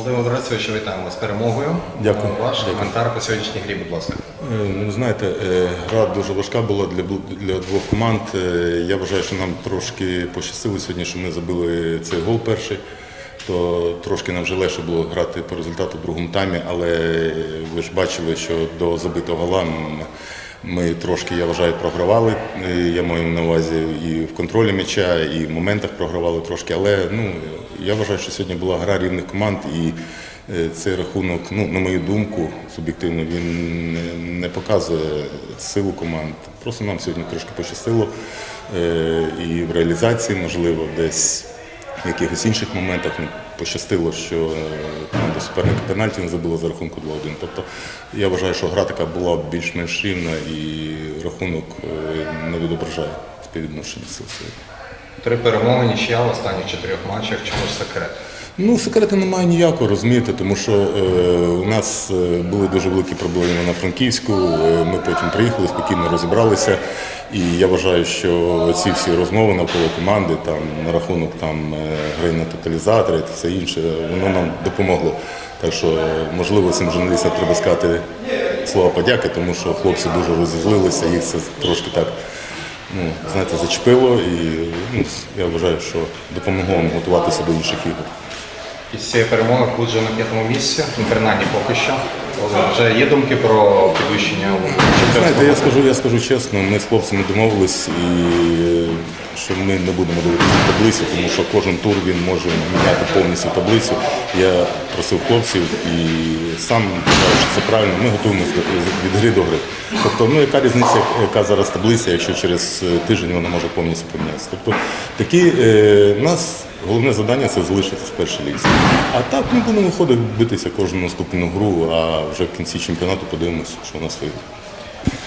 Володимир Борисович, вітаємо вас з перемогою. Дякую. Ваш Дякую. коментар по сьогоднішній грі, будь ласка. Е, Ну, знаєте, е, гра дуже важка була для, для двох команд. Е, Я вважаю, що нам трошки пощастило сьогодні, що ми забили цей гол перший. То трошки нам вже легше було грати по результату в другому таймі, але ви ж бачили, що до забитого гола ми трошки, я вважаю, програвали. Я маю на увазі і в контролі м'яча, і в моментах програвали трошки. Але ну, я вважаю, що сьогодні була гра рівних команд і Е, Цей рахунок, ну, на мою думку, суб'єктивно, він не- показує силу команд. Просто нам сьогодні трошки пощастило. Е, І в реалізації, можливо, десь в якихось інших моментах не пощастило, що е, команда суперника пенальті не забила за рахунку 2-1. Тобто я вважаю, що гра така була більш-менш рівна і рахунок не відображає співвідношення сил сьогодні. Три перемоги, нічия в останніх чотирьох матчах. Чому ж секрет? Ну, секрету немає ніякого, розумієте, тому що е, у нас е, були дуже великі проблеми на Франківську. е, ми потім приїхали, спокійно розібралися. І я вважаю, що ці всі розмови навколо команди, там на рахунок там е, гри на тоталізатори та все інше, воно нам допомогло. Так що, можливо, цим журналістам треба сказати слова подяки, тому що хлопці дуже розізлилися, їх це трошки так ну, знаєте, зачепило. І ну, я вважаю, що допомогло нам готуватися до інших ігор. Із цієї перемоги клуб вже на п'ятому місці, принаймні поки що. Вже є думки про підвищення у Знаєте, я скажу, я скажу чесно, ми з хлопцями домовились, і що ми не будемо дивитися таблицю, тому що кожен тур він може міняти повністю таблицю. Я просив хлопців і сам вважаю, що це правильно. Ми готуємося від гри до гри. Тобто, ну яка різниця, яка зараз таблиця, якщо через е, тиждень вона може повністю помінятися. Тобто такі е, нас головне завдання це залишитися в першій лізі. А так ми будемо виходити битися кожну наступну гру, а вже в кінці чемпіонату подивимося, що у нас вийде.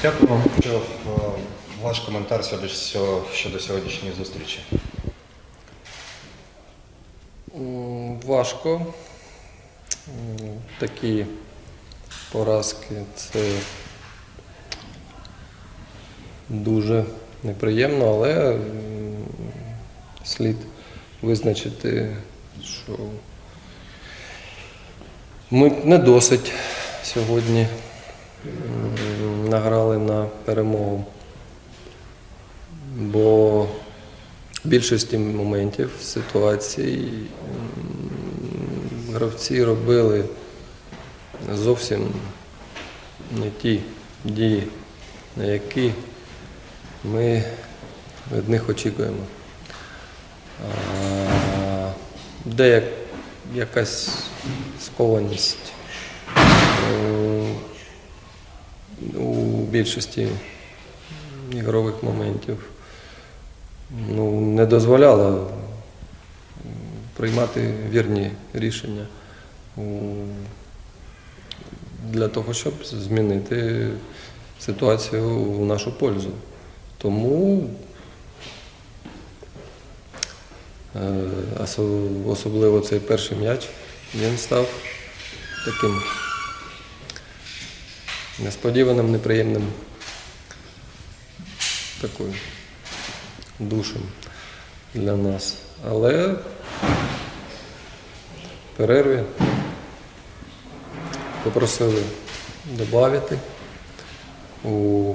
Дякую вам. Ваш коментар щодо сьогоднішньої зустрічі. Важко. Такі поразки це дуже неприємно, але слід визначити, що ми не досить сьогодні награли на перемогу. Бо в більшості моментів ситуацій гравці робили зовсім не ті дії, на які ми від них очікуємо. Де як- якась скованість е, у більшості ігрових моментів ну, не дозволяла приймати вірні рішення. Для того, щоб змінити ситуацію в нашу пользу. Тому е, особливо цей перший м'яч він став таким несподіваним, неприємним. Такою душем для нас. Але в перерві попросили додати у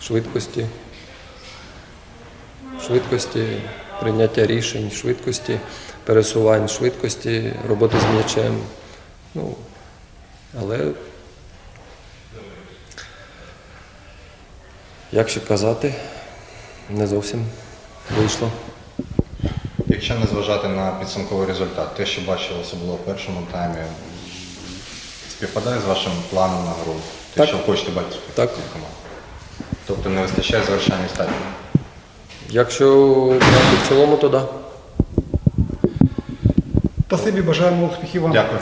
швидкості, швидкості прийняття рішень, швидкості пересувань, швидкості роботи з м'ячем. Ну, але, як ще казати, не зовсім вийшло. Якщо не зважати на підсумковий результат, те, що бачили особливо в першому таймі, співпадає з вашим планом на гру? Те, Так. що хочете бачити Так. від команд? Тобто не вистачає завершальної стадії? Якщо в цілому, то так. Да. Спасибі, бажаємо успіхів вам. Дякую.